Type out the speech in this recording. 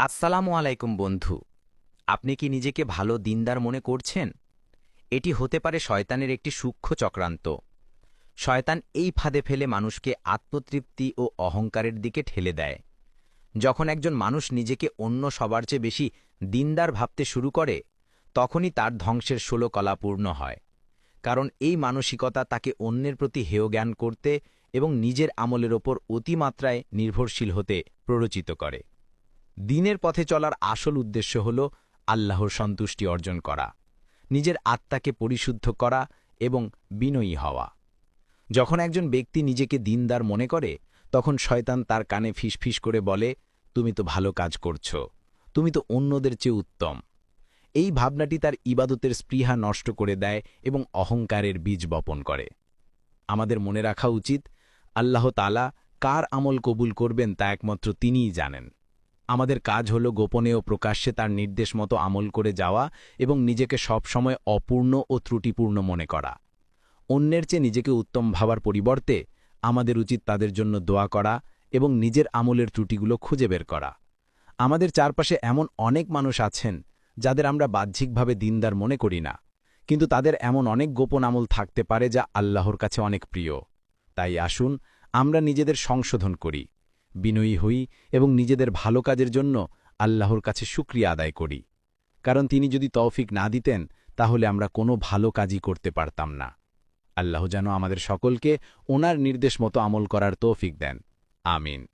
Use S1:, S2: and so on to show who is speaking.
S1: আসসালামু আলাইকুম বন্ধু। আপনি কি নিজেকে ভালো দিনদার মনে করছেন? এটি হতে পারে শয়তানের একটি সূক্ষ্ম চক্রান্ত। শয়তান এই ফাঁদে ফেলে মানুষকে আত্মতৃপ্তি ও অহংকারের দিকে ঠেলে দেয়। যখন একজন মানুষ নিজেকে অন্য সবার চেয়ে বেশি দিনদার ভাবতে শুরু করে, তখনই তার ধ্বংসের ষোলো কলা পূর্ণ হয়। কারণ এই মানসিকতা তাকে অন্যের প্রতি হেয় জ্ঞান করতে এবং নিজের আমলের ওপর অতিমাত্রায় নির্ভরশীল হতে প্ররোচিত করে। দিনের পথে চলার আসল উদ্দেশ্য হল আল্লাহর সন্তুষ্টি অর্জন করা, নিজের আত্মাকে পরিশুদ্ধ করা এবং বিনয়ী হওয়া। যখন একজন ব্যক্তি নিজেকে দিনদার মনে করে, তখন শয়তান তার কানে ফিসফিস করে বলে, তুমি তো ভালো কাজ করছ, তুমি তো অন্যদের চেয়ে উত্তম। এই ভাবনাটি তার ইবাদতের স্পৃহা নষ্ট করে দেয় এবং অহংকারের বীজ বপন করে। আমাদের মনে রাখা উচিত, আল্লাহ তালা কার আমল কবুল করবেন তা একমাত্র তিনিই জানেন। আমাদের কাজ হল গোপনে ও প্রকাশ্যে তার নির্দেশ মতো আমল করে যাওয়া এবং নিজেকে সবসময় অপূর্ণ ও ত্রুটিপূর্ণ মনে করা। অন্যের চেয়ে নিজেকে উত্তম ভাবার পরিবর্তে আমাদের উচিত তাদের জন্য দোয়া করা এবং নিজের আমলের ত্রুটিগুলো খুঁজে বের করা। আমাদের চারপাশে এমন অনেক মানুষ আছেন যাদের আমরা বাহ্যিকভাবে দিনদার মনে করি না, কিন্তু তাদের এমন অনেক গোপন আমল থাকতে পারে যা আল্লাহর কাছে অনেক প্রিয়। তাই আসুন আমরা নিজেদের সংশোধন করি। বিনয়ী হই এবং নিজেদের ভালো কাজের জন্য আল্লাহর কাছে সুক্রিয়া আদায় করি। কারণ তিনি যদি তৌফিক না দিতেন, তাহলে আমরা কোনো ভালো কাজই করতে পারতাম না। আল্লাহ যেন আমাদের সকলকে ওনার নির্দেশ মতো আমল করার তৌফিক দেন। আমিন।